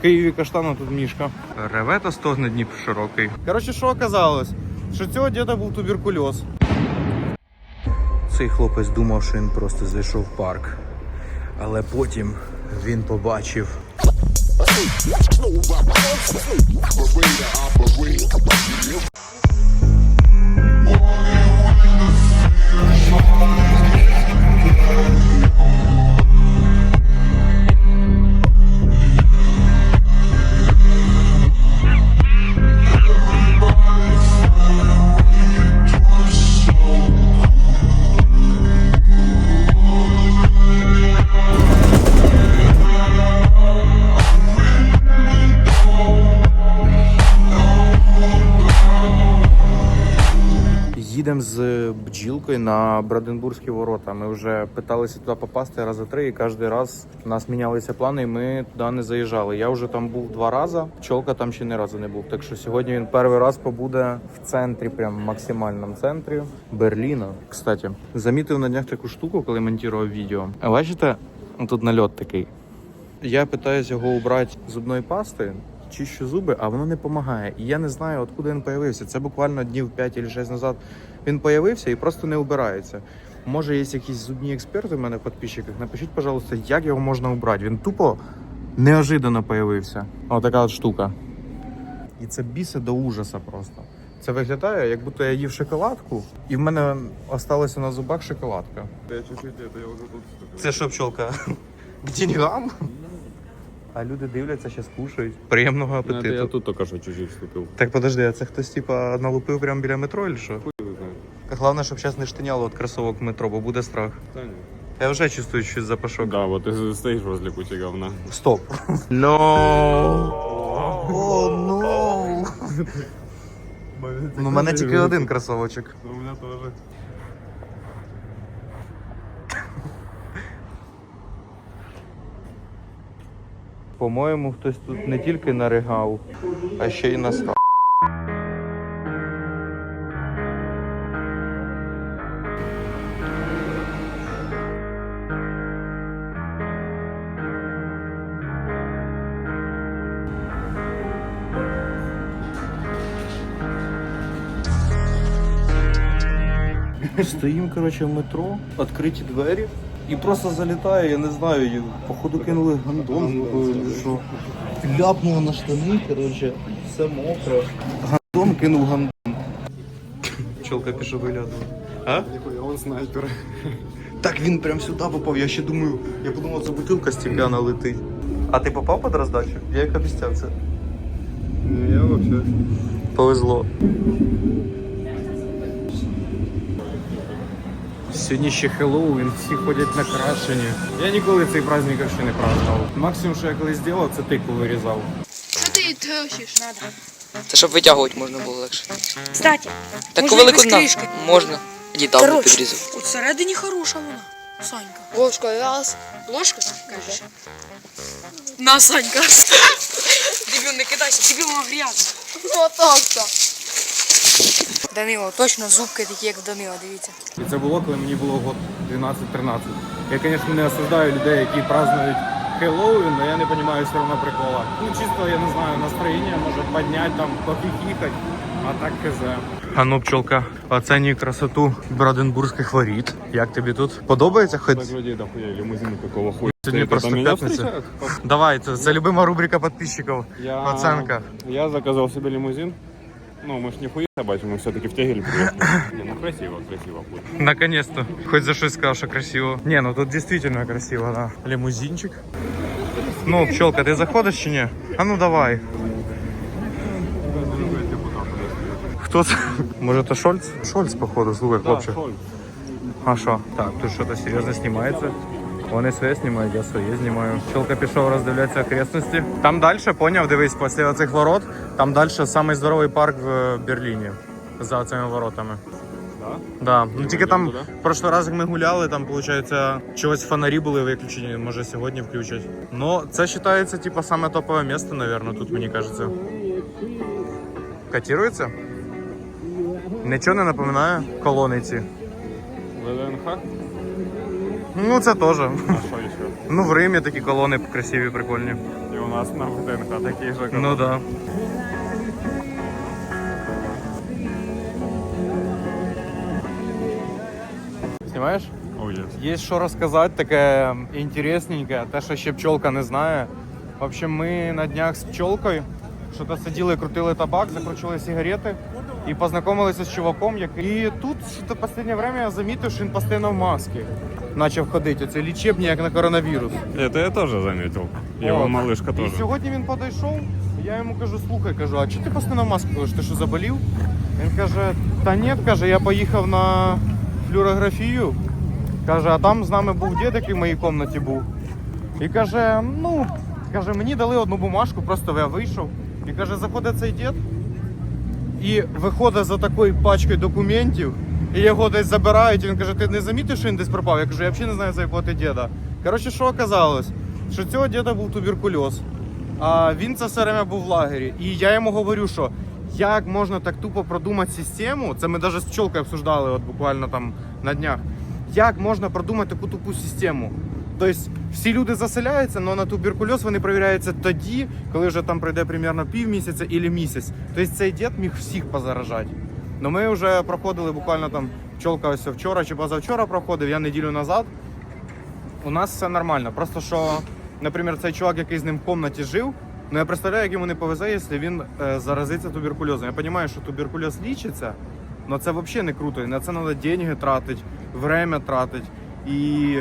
В Києві каштан, а тут мішка. Реве та стогне Дніпр широкий. Коротше, що оказалось? Що цього діда був туберкульоз. Цей хлопець думав, що він просто зайшов в парк. Але потім він побачив. Їдемо з бджілкою на Бранденбурзькі ворота. Ми вже питалися туди попасти рази три, і кожен раз у нас мінялися плани, і ми туди не заїжджали. Я вже там був два рази, пчолка там ще ні разу не був. Так що сьогодні він перший раз побуде в центрі, прям максимальному центрі Берліна. Кстати, замітив на днях таку штуку, коли монтував відео. Бачите, тут нальот такий. Я питаюсь його убрати зубної пасти, чищу зуби, а воно не допомагає. І я не знаю, откуда він появився. Це буквально днів 5 чи 6 назад він появився і просто не убирається. Може, є якісь зубні експерти в мене в підписчиках. Напишіть, пожалуйста, як його можна убрати. Він тупо неожиданно появився. Отака от штука. І це бісе до ужаса просто. Це виглядає, як будто я їв шоколадку, і в мене осталася на зубах шоколадка. Я чуть-чуть я уже тут. Це що, пчолка? К деньгам? А люди дивляться, зараз кушають. Приємного Ну, апетиту. я тут только что чуть-чуть. Так подожди, а це хтось типа налупив прямо біля метро, чи що? Головне, щоб зараз не штиняло від кросовок в метро, бо буде страх. Да, нет. Я вже чувствую щось запашок. Да, вот ты стоишь возле кучи говна. Стоп. No. О, no. Ну, у мене тільки один кросовочок. Ну, у меня тоже. По-моєму, хтось тут не тільки наригав, а ще й настав. Стоїм, коротше, в метро, відкриті двері. І просто залітає, я не знаю, походу кинули гандон, зробили, що. Ляпнуло на штани, коротше, все мокре. Гандон кинув гандон. Пчелка пішов виглядувати. А? Он снайпер. Так він прям сюди попав, я ще думаю, я подумав, це бутилка стекляна летить. А ти попав під роздачу? Я як обіцяв це. Не, я вообще. Повезло. Сьогодні ще Хеллоуін, всі ходять накрашені. Я ніколи цей праздник ще не празднував. Максимум, що я колись зробив, це тикву вирізав. Що ти трощиш? Надо. Це щоб витягувати можна було легше. Кстати, Таку Можна велику без на кришки. можна. Іди там Короче. підрізав. от всередині хороша вона. Санька. Ложка раз. Ложка, кажеш? На, Санька. Дебіл, не кидайся, дебіл вона грязна. Ну, так-то. Данило, точно зубки такі, як в Данила, дивіться. І це було, коли мені було год 12-13. Я, звісно, не осуждаю людей, які празднують Хеллоуін, але я не розумію все одно прикола. Ну, чисто, я не знаю, настроєння може підняти, там, похихікати, а так хз. А ну, пчелка, оцінюй красоту Броденбурзьких воріт. Як тобі тут? Подобається хоч? Так людей дохуя, лимузины какого хуя. Это просто встречают? Давай, це, це любима рубрика підписчиків. Я... Оценка. Я заказал себе лимузин. Ну, мы ж не хуя собачьи, мы все-таки в тягеле приехали. Не, ну красиво, красиво будет. Наконец-то. Хоть за щось сказав, що красиво. Не, ну тут действительно красиво, да. Лимузинчик. Ну, пчелка, ти заходиш чи ні? А ну давай. Хто це? Може це Шольц? Шольц, походу, слухай, хлопче. Шольц. А що? Так, тут щось серйозно знімається. Вони своє знімають, я своє знімаю. Пчелка пішов роздивлятися окрестності. Там далі, поняв, дивись, після оцих ворот, там далі самий здоровий парк в Берліні. За цими воротами. Да? Да, ну тільки там туди? прошлий раз, як ми гуляли, там, виходить, чогось фонарі були виключені, може сьогодні включать. Ну, це вважається, типа, саме топове місце, мабуть, тут, мені кажеться. Котирується? Нічого не напоминає колони ці. ВДНХ? Ну, це теж. А что еще? Ну, в Римі такі колони красиві, прикольні. И он нас на ВДНХ таких же. Ну да. Знімаєш? Ой, yes. Є що розказати, таке інтересненьке, те, що ще пчолка не знає. В общем, ми на днях з пчолкою Що-то сиділи, крутили табак, закручували сигарети і познайомилися з чуваком, який і тут що то останнє время я замітив, що він постійно в масці. Почав ходити, оце лічебні, як на коронавірус. Это я тоже заметил. Его От. малышка І тоже. сьогодні він підійшов, я йому кажу, слухай, кажу, а чого ти постійно в маску ходиш? Ти що заболів? Він каже, та ні, каже, я поїхав на флюорографію. Каже, а там з нами був дід, який в моїй кімнаті був. І каже, ну, каже, мені дали одну бумажку, просто я вийшов. І каже, заходить цей дід і виходить за такою пачкою документів, і його десь забирають. І він каже, ти не замітив, що він десь пропав? Я кажу, я взагалі не знаю, за якого ти діда. Коротше, що оказалось? Що цього діда був туберкульоз. А він це все время був в лагері. І я йому говорю, що як можна так тупо продумати систему, це ми навіть з пчолкою обсуждали от буквально там на днях. Як можна продумати таку тупу систему? Тобто всі люди заселяються, але на туберкульоз вони перевіряються тоді, коли вже там пройде примерно півмісяця або місяць. Тобто цей дід міг всіх позаражати. Ну ми вже проходили буквально там пчолка ось вчора чи позавчора проходив, я неділю назад. У нас все нормально. Просто що, наприклад, цей чувак, який з ним в кімнаті жив, ну я представляю, як йому не повезе, якщо він е, заразиться туберкульозом. Я розумію, що туберкульоз лічиться, але це взагалі не круто. На це треба деньги тратити, время тратити. І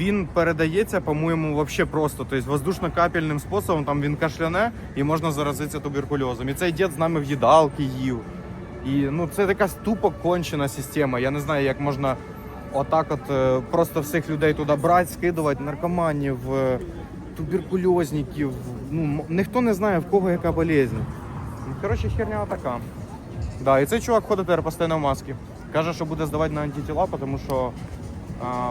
він передається, по-моєму, взагалі просто. Тобто воздушно-капельним способом там він кашляне і можна заразитися туберкульозом. І цей дід з нами в їдалки їв. І ну це така тупо кончена система. Я не знаю, як можна отак, от е, просто всіх людей туди брати, скидувати, наркоманів, е, туберкульозників. Ну ніхто не знає в кого яка болезнь. Ну, Коротше, херня така. Да, і цей чувак ходить тепер постійно в масці. Каже, що буде здавати на антитіла, тому що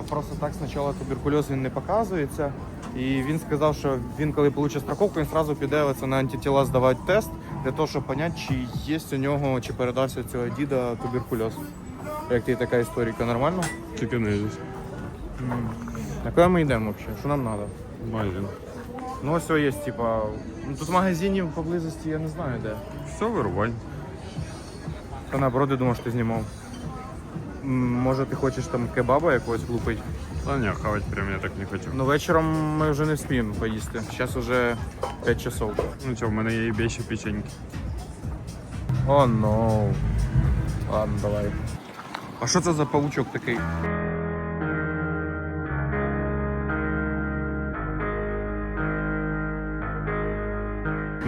просто так спочатку туберкульоз він не показується. І він сказав, що він, коли отримає страховку, він одразу піде на антитіла здавати тест для того, щоб зрозуміти, чи є у нього, чи передався цього діда туберкульоз. Як ти така історика, нормально? Чеканезис. На куди ми йдемо взагалі? Що нам треба? Магазин. Ну ось є, типа. Ну тут магазинів поблизості я не знаю де. Все, вырубай. Та наоборот, я думав, що ти знімав. Може ти хочеш там кебаба якогось лупити? Та ні, хавать прям я так не хочу. Ну вечором ми вже не встигнемо поїсти. Зараз вже 5 часов. Ну что, в мене є і більше печеньки. О, ну. Ладно, давай. А що це за паучок такий?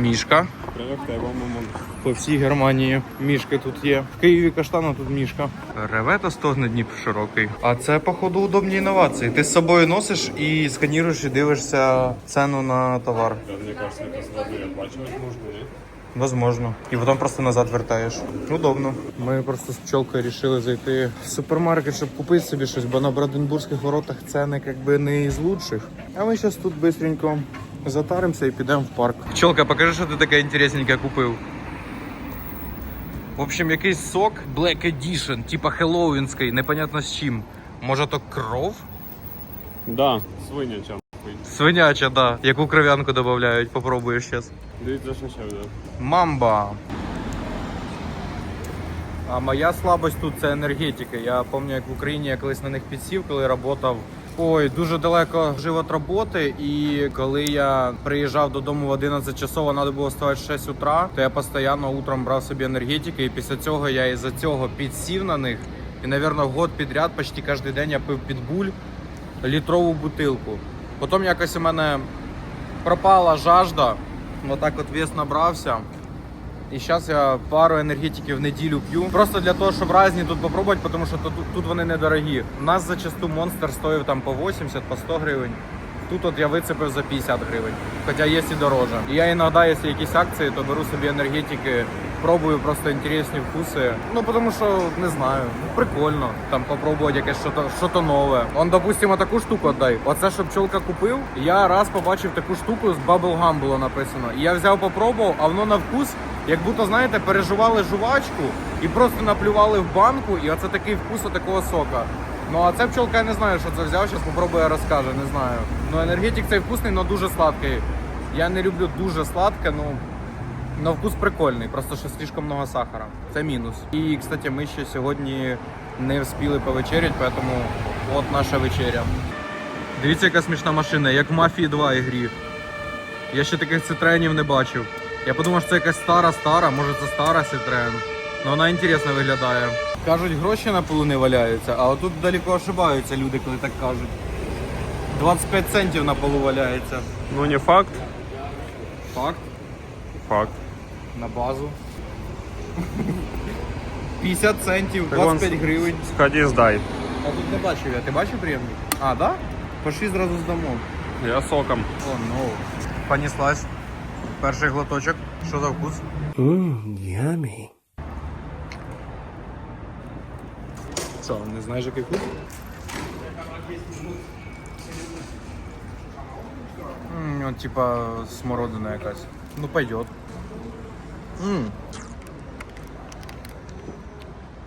Мішка. По всій Германії мішки тут є. В Києві каштана тут мішка. Реве та стогне Дніп широкий. А це, походу, удобні інновації. Ти з собою носиш і сканіруєш і дивишся ціну на товар. Водой оплачивать можно, нет? Возможно. І потім просто назад вертаєш. Удобно. Ми просто з пчолкою вирішили зайти в супермаркет, щоб купити собі щось, бо на Бранденбурзьких воротах ціни якби не із лучших. А ми зараз тут швидко затаримося і підемо в парк. Пчолка, покажи, що ти таке інтересненьке купив. В общем, якийсь сок Black Edition, типа хеллоуінський, непонятно з чим. Може то кров? Да, свиняча. Свиняча, да. Яку кров'янку додають, попробуєш зараз. Дивіться, що ще буде. Мамба. А моя слабость тут це енергетика. Я пам'ятаю, як в Україні я колись на них підсів, коли працював. Ой, дуже далеко жив від роботи, і коли я приїжджав додому в 11 часов, а треба було вставати в 6 утра, то я постійно утром брав собі енергетики, і після цього я із-за цього підсів на них. І, мабуть, год підряд, почти кожен день я пив підбуль літрову бутилку. Потім якось у мене пропала жажда, отак от вес набрався. І зараз я пару енергетиків в неділю п'ю. Просто для того, щоб різні тут попробувати, тому що тут, тут вони недорогі. У нас зачасту монстр стоїв там по 80, по 100 гривень. Тут от я вицепив за 50 гривень, хоча є і дороже. І я іноді, якщо якісь акції, то беру собі енергетики, пробую просто інтересні вкуси. Ну тому що не знаю, прикольно там попробувати якесь що-то що нове. Он, допустимо, таку штуку отдай. Оце що пчолка купив. Я раз побачив таку штуку з Bubblegum було написано. І я взяв, попробував, а воно на вкус, як будто знаєте, переживали жувачку і просто наплювали в банку, і оце такий вкус такого сока. Ну а це пчолка, я не знаю, що це взяв. Зараз попробую розкаже, не знаю. Ну енергетик цей вкусний, але дуже сладкий. Я не люблю дуже сладке, ну на вкус прикольний, просто що слишком много сахара. Це мінус. І, кстати, ми ще сьогодні не встигли повечеряти, тому от наша вечеря. Дивіться, яка смішна машина, як в Мафії 2 ігрі. Я ще таких цитренів не бачив. Я подумав, що це якась стара-стара, може це стара Citroen. Ну вона інтересно виглядає. Кажуть, гроші на полу не валяються, а отут далеко ошибаються люди, коли так кажуть. 25 центів на полу валяється. Ну не факт. Факт. Факт. На базу. 50 центів, Так он 25 гривень. Сходи, сдай. А тут не бачив я. Ти бачив приємник? А, да? Пошли зразу здамо. Я соком. О, ну. Понеслась. Перший глоточок. Що за вкус? Що, не знаєш, який вкус? М, от, типа смородина якась. Ну, пойдет. М.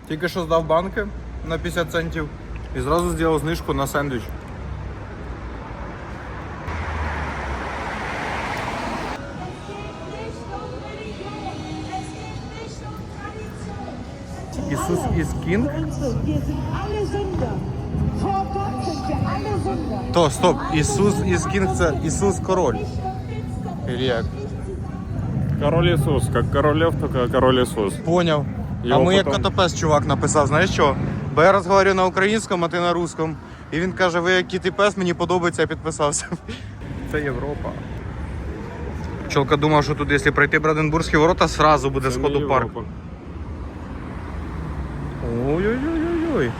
Тільки що здав банки на 50 центів і зразу зробив знижку на сендвіч. Ісус із Кінг? То, стоп, Ісус із Кінг це Ісус король. Или? Король Иисус. Как король лев, только король Иисус. Поняв. А Його ми як котопес чувак написав, знаєш що? Бо я розмовляю на українському, а ти на русском. І він каже, ви як кіт і пес, мені подобається, я підписався. Це Європа. Пчелка думав, що тут, якщо пройти Бранденбурзькі ворота, сразу буде Это сходу парк. Европа. Ой-ой-ой-ой.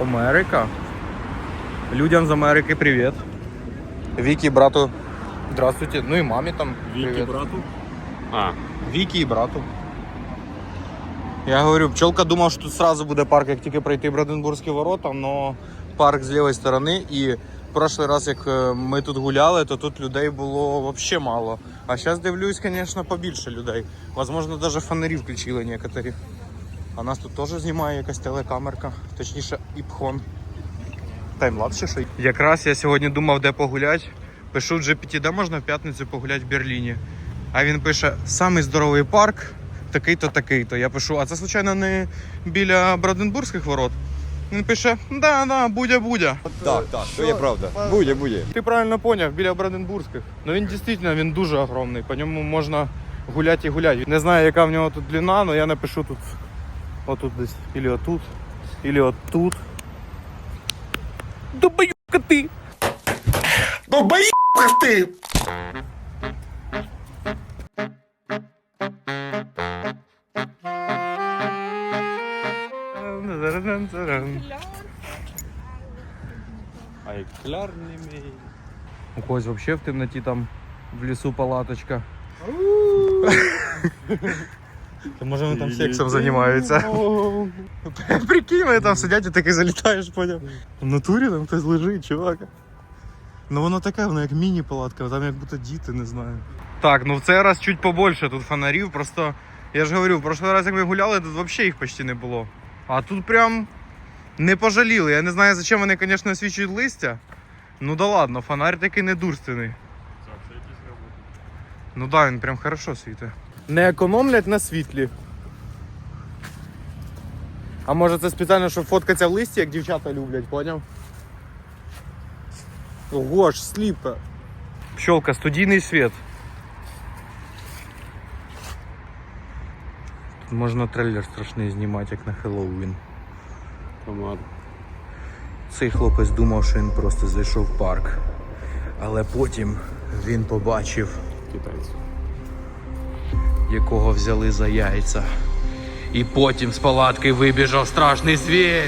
Америка. Людям з Америки привіт. Вікі, брату. Здравствуйте. Ну і мамі там. Вики привіт. брату. А, Вікі і брату. Я говорю, пчелка думав, що тут сразу буде парк, як тільки пройти Бранденбурзькі ворота, але парк з лівої сторони. І прошлий раз, як е, ми тут гуляли, то тут людей було взагалі мало. А зараз дивлюсь, звісно, побільше людей. Возможно, навіть фонарі включили некоторі. А нас тут теж знімає якась телекамерка, точніше, іпхон. Таймлапс чи що? Якраз я сьогодні думав, де погуляти. Пишу GPT, де можна в п'ятницю погуляти в Берліні. А він пише: самий здоровий парк, такий-то, такий-то. Я пишу, а це случайно не біля Бранденбурзьких ворот? Він пише: да, да, будя-будя. Так, так, то є правда. Буде, буде. Ти правильно поняв, біля Бранденбурзьких. Ну він дійсно він дуже огромний. По ньому можна гуляти і гуляти. Не знаю, яка в нього тут длина, але я напишу тут. Отут десь. Ілі отут, ілі отут. Добаюка ти! а и кляр. У когось взагалі в темноті там в лісу палаточка. То може вони там сексом займаються. Прикинь, вони там сидять і таки залітаєш, поняв. В натурі там хтось лежить, чувак. Ну воно таке, воно як міні-палатка, там як будто діти, не знаю. Так, ну в цей раз чуть побольше тут фонарів, просто я ж говорю, в прошлий раз, як ми гуляли, тут взагалі їх почти не було. А тут прям не пожаліли. Я не знаю, зачем вони, звісно, освічують листя. Ну да ладно, фонарь такий недурственний. Ну да, він прям хорошо світить. Не економлять на світлі. А може це спеціально, щоб фоткатися в листі, як дівчата люблять, поняв? Ого, ж сліпе. Пчелка, студійний світ. Тут можна трейлер страшний знімати, як на Хеллоуін. Комар. Цей хлопець думав, що він просто зайшов в парк. Але потім він побачив, Китайцы. якого взяли за яйця. І потім з палатки вибіжав страшний звір.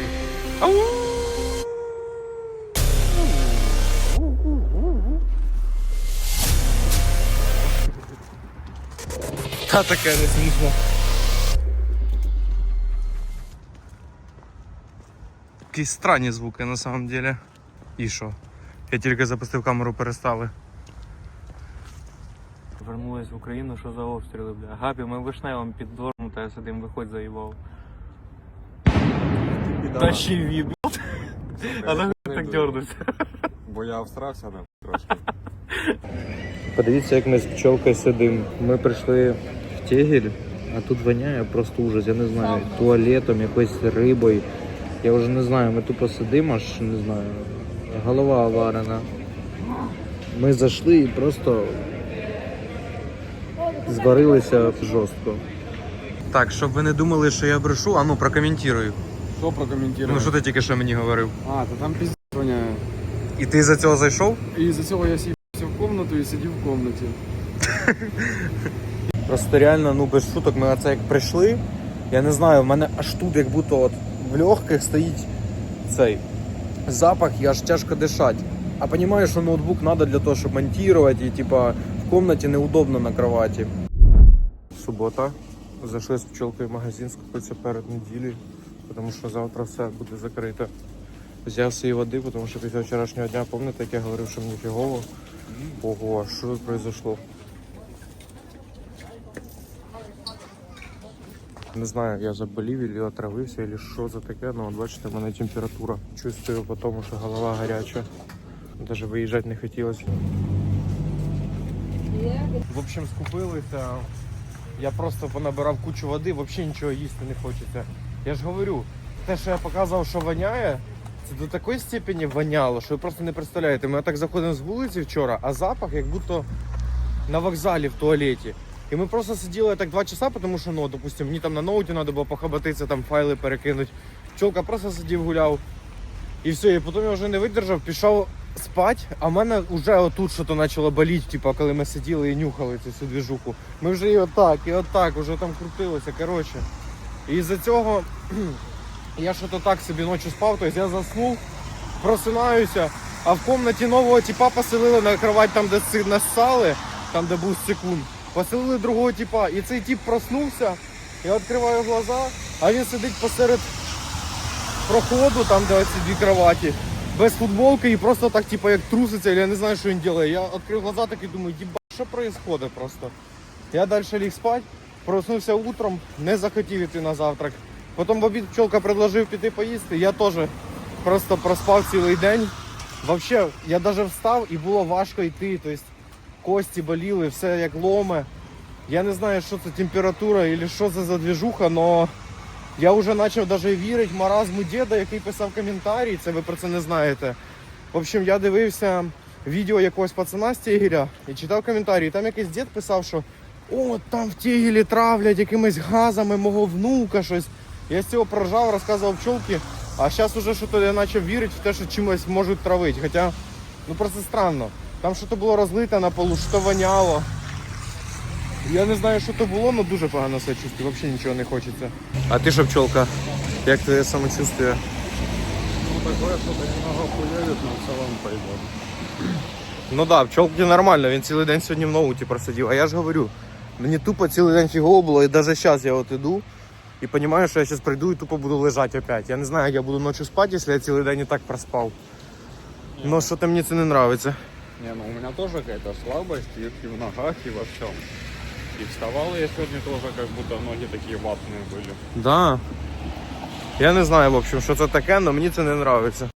Та таке не смішно. Якісь странні звуки на самом деле. І що? Я тільки запустив камеру, перестали. Вернулись в Україну, що за обстріли, бля. Габі, ми вишневим під двором та я сидим, виходь заїбав. Та ще віб. А нахуй так дернувся. Бо я всрався на трошки. Подивіться, як ми з пчелкою сидимо. Ми прийшли в Тегель, а тут воняє просто ужас. Я не знаю, туалетом, якоюсь рибою. Я вже не знаю, ми тупо сидимо, аж не знаю. Голова оварена. Ми зайшли і просто зварилися жорстко. Так, щоб ви не думали, що я брешу, а ну прокоментирую. Что прокомментировать? Ну що ти тільки що мені говорив? А, то там пиздец воняє. І ти за цього зайшов? І за цього я сівся в комнату і сидів в комнаті. Просто реально, ну без шуток, ми оце як прийшли. Я не знаю, в мене аж тут, як будто от в легких стоїть цей запах, і аж тяжко дишати. А розумію, що ноутбук треба для того, щоб монтувати, і типа в кімнаті неудобно на кроваті. Субота. Зайшли з пчелкою в магазин скупитися перед неділею, тому що завтра все буде закрито. Взяв свої води, тому що після вчорашнього дня, пам'ятаєте, як я говорив, що мені фігово. Ого, що тут произошло? Не знаю, я заболів или отравився, или що за таке, ну от бачите, в мене температура. Чувствую по тому, що голова гаряча. Даже виїжджати не хотілося. В общем, скупилися. Я просто понабирав кучу води, взагалі нічого їсти не хочеться. Я ж говорю, те, що я показував, що воняє, це до такої степені воняло, що ви просто не представляєте. Ми так заходимо з вулиці вчора, а запах як будто на вокзалі в туалеті. І ми просто сиділи так два часа, тому що, ну, допустим, мені там на ноуті треба було похабатитися, там файли перекинути. Пчолка просто сидів, гуляв. І все, і потім я вже не видержав, пішов спати, а в мене вже отут щось почало боліти, типу, коли ми сиділи і нюхали цю всю двіжуху. Ми вже і отак, і отак, вже там крутилося, коротше. І з-за цього я що-то так собі ночі спав, тобто я заснув, просинаюся, а в кімнаті нового типа поселили на кровать там, де нассали, там, де був секунд. Поселили другого типа, і цей тип проснувся, я відкриваю глаза, а він сидить посеред проходу, там, де ці дві кроваті, без футболки і просто так, типа, як труситься, я не знаю, що він робить. Я відкрив глаза так і думаю, їба, що відбувається просто. Я далі ліг спати, проснувся утром, не захотів іти на завтрак. Потім в обід пчолка предложив піти поїсти, я теж просто проспав цілий день. Взагалі, я навіть встав і було важко йти. Тобто кості боліли, все як ломе. Я не знаю, що це температура або що це за двіжуха, але я вже почав навіть вірити маразму діда, який писав коментарі, це ви про це не знаєте. В общем, я дивився відео якогось пацана з Тегеля і читав коментарі. І там якийсь дід писав, що о, там в Тегелі травлять якимись газами мого внука щось. Я з цього проржав, розказував пчолки, а зараз уже що я почав вірити в те, що чимось можуть травити. Хоча, ну просто странно. Там щось було розлите на полу, що воняло. Я не знаю, що то було, але дуже погано себе чувствую, взагалі нічого не хочеться. А ти що, пчолка? Як твоє самочувствие? Ну, такое, что немного хуевит, но в целом пойдет. Ну да, пчолки нормально, він цілий день сьогодні в ноуті просидів. А я ж говорю, мені тупо цілий день фігово було, і навіть зараз я от іду і розумію, що я зараз прийду і тупо буду лежати опять. Я не знаю, як я буду ночі спати, якщо я цілий день і так проспав. Ну що то мені це не подобається. Не, ну у меня тоже какая-то слабость и, и в ногах, и во всем. И вставал я сегодня тоже, как будто ноги такие ватные были. Да. Я не знаю, в общем, що це таке, але мені це не подобається.